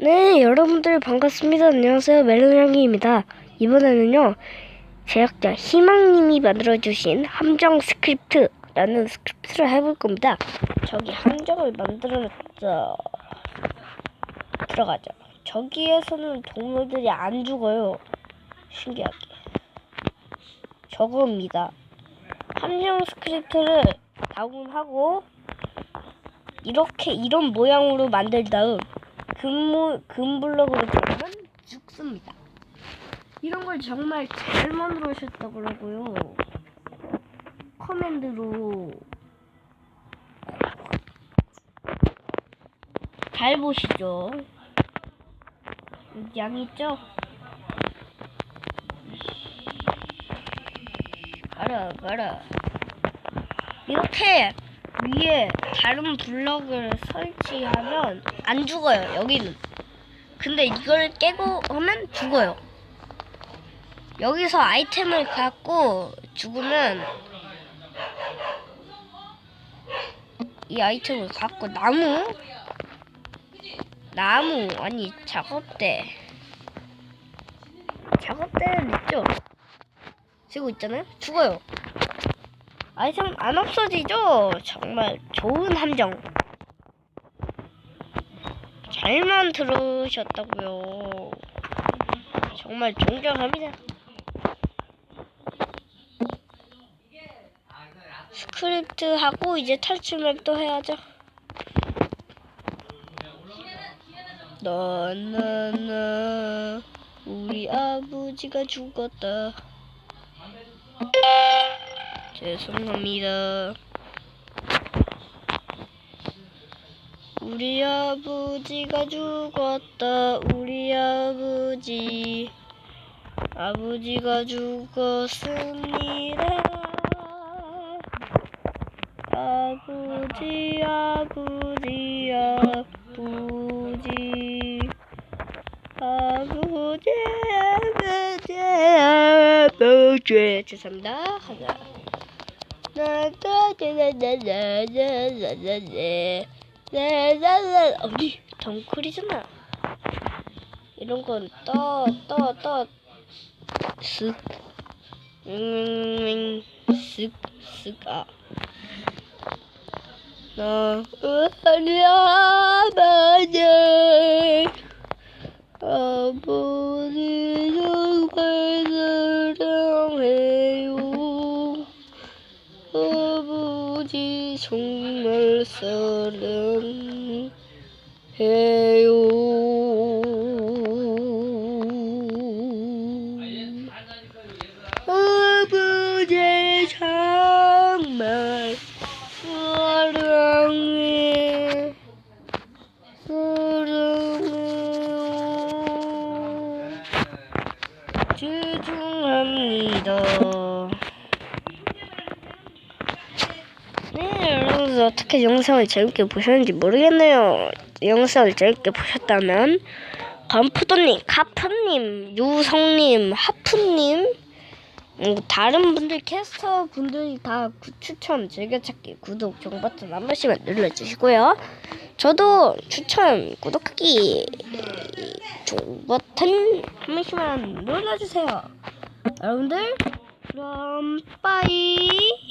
네, 여러분들 반갑습니다. 안녕하세요. 멜론양이입니다. 이번에는요, 제작자 희망님이 만들어주신 함정 스크립트라는 스크립트를 해볼 겁니다. 저기 함정을 만들어놨죠. 들어가죠. 저기에서는 동물들이 안 죽어요. 신기하게. 저겁니다. 함정 스크립트를 다운하고 이렇게 이런 모양으로 만든 다음 금모, 금블럭으로 들어가면 죽습니다. 이런 걸 정말 잘 만들어주셨다고요. 커맨드로 잘 보시죠. 양이 있죠? 가라 가라 이렇게 위에 다른 블럭을 설치하면 안 죽어요 여기는. 근데 이걸 깨고 하면 죽어요. 여기서 아이템을 갖고 죽으면 이 아이템을 갖고 나무? 나무 아니 작업대. 작업대는 있죠? 지고 있잖아요? 죽어요 아이템 안 없어지죠? 정말 좋은 함정. 잘만 들으셨다고요. 정말 존경합니다. 스크립트 하고 이제 탈출 맵도 해야죠. 나나나 우리 아버지가 죽었다. 죄송합니다. 우리 아버지가 죽었다. 우리 아버지. 아버지가 죽었습니다. 아버지, 아버지, 아버지. 아버지, 아버지, 아버지. 죄송합니다. 하나. 어디 덩클이잖아. 이런 건 떠, 떠, 떠, 쓱, 음, 쓱, 쓱, 아. 나, 우리 아버지, 아버 아버지 정말 사랑해요. 사랑해요. 죄송합니다. 네, 여러분 어떻게 영상을 재밌게 보셨는지 모르겠네요. 영상을 재밌게 보셨다면 건푸도님, 카프님, 유성님, 하프님, 음, 다른 분들 캐스터 분들이 다 구- 추천, 즐겨찾기, 구독, 종 버튼 한 번씩만 눌러주시고요. 저도 추천, 구독하기, 종 버튼 한 번씩만 눌러주세요. 여러분들 그럼 빠이.